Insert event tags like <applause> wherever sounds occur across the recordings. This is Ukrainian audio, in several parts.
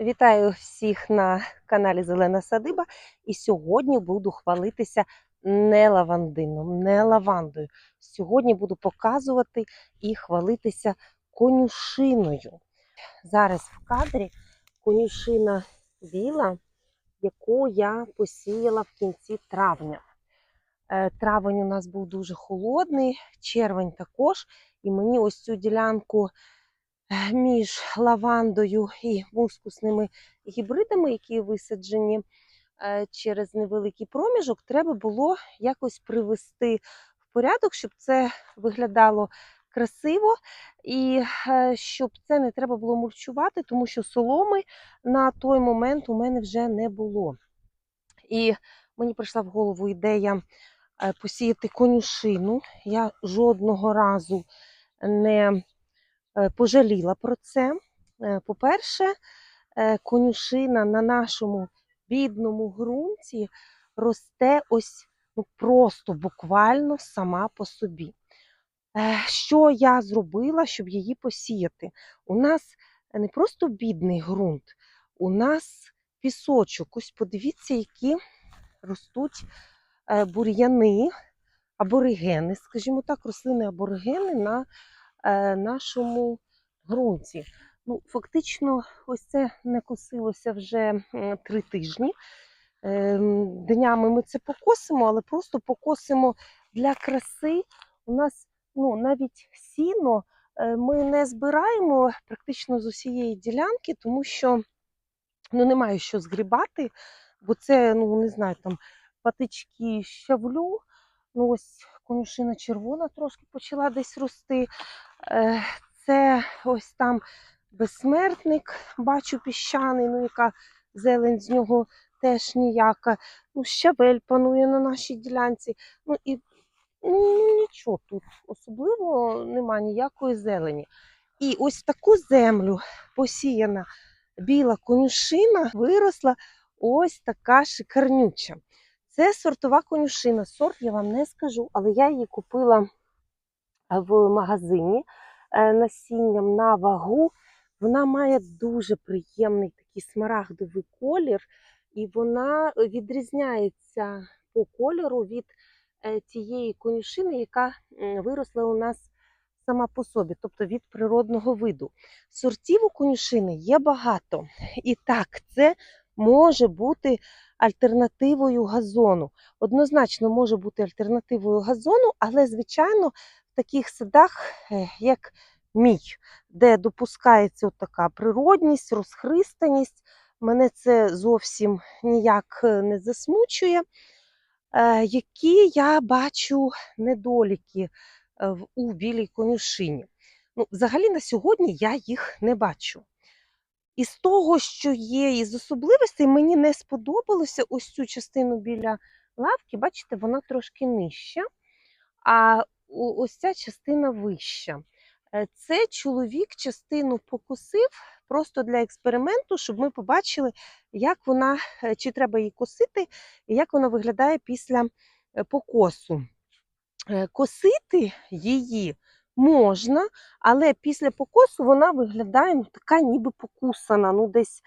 Вітаю всіх на каналі Зелена Садиба. І сьогодні буду хвалитися не лавандином, не лавандою. Сьогодні буду показувати і хвалитися конюшиною. Зараз в кадрі конюшина біла, яку я посіяла в кінці травня. Е, Травень у нас був дуже холодний, червень також. І мені ось цю ділянку між лавандою і мускусними гібридами, які висаджені е, через невеликий проміжок, треба було якось привести в порядок, щоб це виглядало красиво і е, щоб це не треба було мульчувати, тому що соломи на той момент у мене вже не було. І мені прийшла в голову ідея е, посіяти конюшину. Я жодного разу не пожаліла про це. Е, По-перше, е, конюшина на нашому бідному ґрунті росте ось ну, просто буквально сама по собі. Е, Що я зробила, щоб її посіяти? У нас не просто бідний ґрунт, у нас пісочок. Ось подивіться, які ростуть е, бур'яни, аборигени, скажімо так, рослини аборигени на е, нашому ґрунті. Ну, фактично, ось це не косилося вже три тижні. Ем, Днями ми це покосимо, але просто покосимо для краси. У нас ну, навіть сіно е, ми не збираємо практично з усієї ділянки, тому що ну, немає що згрібати, бо це, ну не знаю, там патички щавлю. Ну, ось конюшина червона трошки почала десь рости. Е, Це ось там безсмертник, бачу піщаний, ну яка зелень з нього теж ніяка. Ну, щавель панує на нашій ділянці. Ну і ну, нічого тут особливо нема ніякої зелені. І ось в таку землю посіяна біла конюшина виросла ось така шикарнюча. Це сортова конюшина. Сорт я вам не скажу, але я її купила в магазині е, насінням на вагу. Вона має дуже приємний такий смарагдовий колір, і вона відрізняється по кольору від е, тієї конюшини, яка виросла у нас сама по собі, тобто від природного виду. Сортів у конюшини є багато. І так, це може бути альтернативою газону. Однозначно може бути альтернативою газону, але, звичайно, в таких садах, е, як мій, де допускається така природність, розхристаність, мене це зовсім ніяк е, не засмучує. Е, Які я бачу недоліки у білій конюшині? Ну, взагалі на сьогодні я їх не бачу. Із того, що є, із особливостей, мені не сподобалося ось цю частину біля лавки. Бачите, вона трошки нижча, а ось ця частина вища. Е, Це чоловік частину покосив просто для експерименту, щоб ми побачили, як вона, е, чи треба її косити, і як вона виглядає після е, покосу. Косити її можна, але після покосу вона виглядає ну, така ніби покусана, ну десь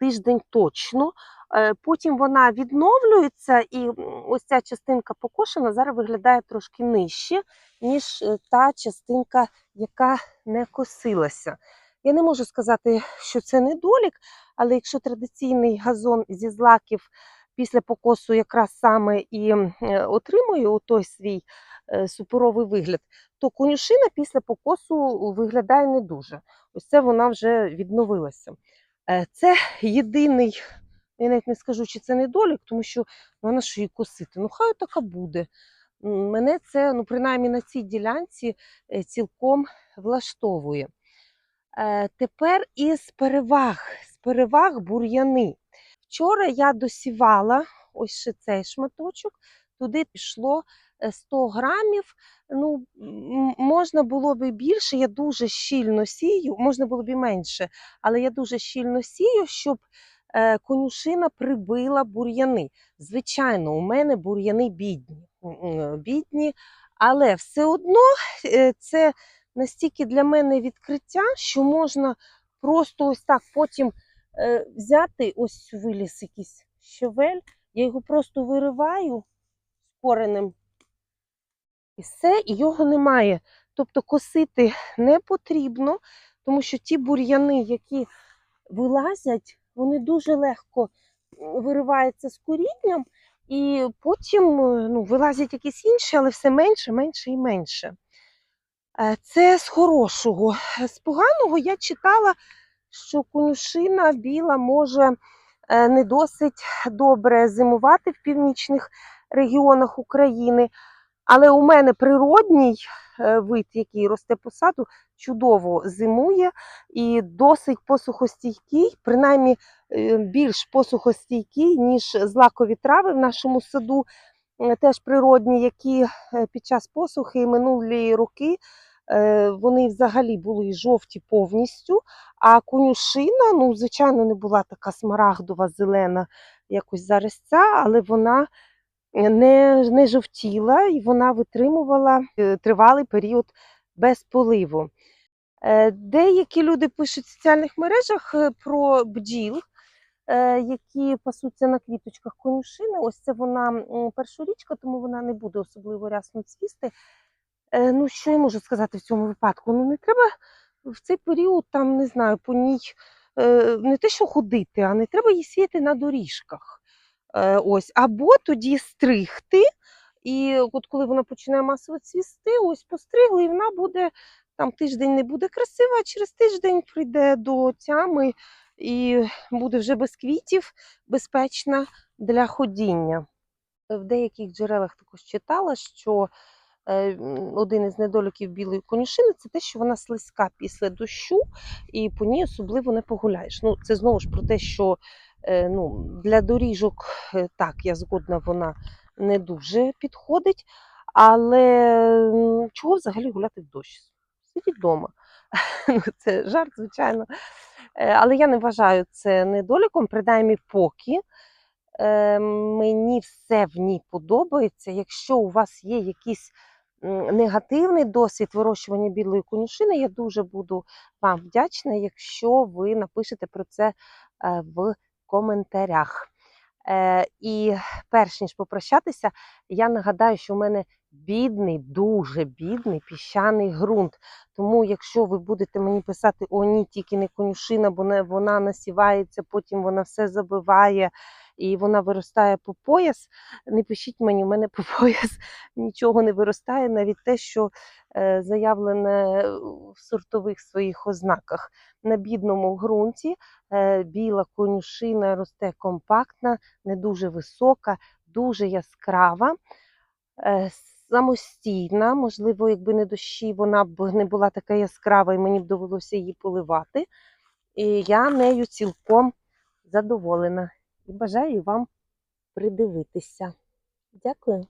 тиждень точно. Е, Потім вона відновлюється, і ось ця частинка покошена зараз виглядає трошки нижче, ніж е, та частинка, яка не косилася. Я не можу сказати, що це недолік, але якщо традиційний газон зі злаків після покосу якраз саме і е, отримує той свій суперовий вигляд, то конюшина після покосу виглядає не дуже. Ось це вона вже відновилася. Е, Це єдиний, я навіть не скажу, чи це недолік, тому що ну, вона ж її косити. Ну, хай така буде. Мене це, ну, принаймні на цій ділянці е, цілком влаштовує. Е, Тепер із переваг, з переваг бур'яни. Вчора я досівала ось ще цей шматочок, туди пішло е, 100 грамів. Ну, можна було б більше, я дуже щільно сію, можна було б і менше, але я дуже щільно сію, щоб е, конюшина прибила бур'яни. Звичайно, у мене бур'яни бідні, м, бідні, але все одно е, це настільки для мене відкриття, що можна просто ось так потім е, взяти ось виліз якийсь щавель, я його просто вириваю з коренем. І все, і його немає. Тобто косити не потрібно, тому що ті бур'яни, які вилазять, вони дуже легко вириваються з корінням, і потім е, ну, вилазять якісь інші, але все менше, менше і менше. Е, Це з хорошого. З поганого я читала, що конюшина біла може е, не досить добре зимувати в північних регіонах України. Але у мене природній е, вид, який росте по саду, чудово зимує і досить посухостійкий, принаймні е, більш посухостійкий, ніж злакові трави в нашому саду, е, теж природні, які під час посухи минулі роки вони взагалі були жовті повністю. А конюшина, ну, звичайно, не була така смарагдова, зелена, якось зараз ця, але вона не, не жовтіла і вона витримувала е, тривалий період без поливу. Е, Деякі люди пишуть в соціальних мережах е, про бджіл, які пасуться на квіточках конюшини. Ось це вона першорічка, тому вона не буде особливо рясно цвісти. Ну, що я можу сказати в цьому випадку? Ну, не треба в цей період, там, не знаю, по ній не те, що ходити, а не треба її сіяти на доріжках. Е, Ось, або тоді стригти. І от коли вона починає масово цвісти, ось постригли, і вона буде там тиждень не буде красива, а через тиждень прийде до тями і буде вже без квітів, безпечна для ходіння. В деяких джерелах також читала, що е, один із недоліків білої конюшини це те, що вона слизька після дощу, і по ній особливо не погуляєш. Ну, це знову ж про те, що е, ну, для доріжок, е, так, я згодна, вона не дуже підходить. Але чого взагалі гуляти в дощ? Сидіть вдома. <laughs> Ну, це жарт, звичайно. Е, Але я не вважаю це недоліком, принаймні поки. Е, Мені все в ній подобається. Якщо у вас є якийсь негативний досвід вирощування білої конюшини, я дуже буду вам вдячна, якщо ви напишете про це е, в коментарях. Е, І перш ніж попрощатися, я нагадаю, що в мене бідний, дуже бідний піщаний ґрунт. Тому, якщо ви будете мені писати, о, ні, тільки не конюшина, бо не- вона насівається, потім вона все забиває і вона виростає по пояс. Не пишіть мені, у мене <laughs> по пояс нічого не виростає, навіть те, що е, заявлене в сортових своїх ознаках. На бідному ґрунті е, біла конюшина росте компактна, не дуже висока, дуже яскрава. Е, Самостійна, можливо, якби не дощі, вона б не була така яскрава, і мені б довелося її поливати. І я нею цілком задоволена і бажаю вам придивитися. Дякую.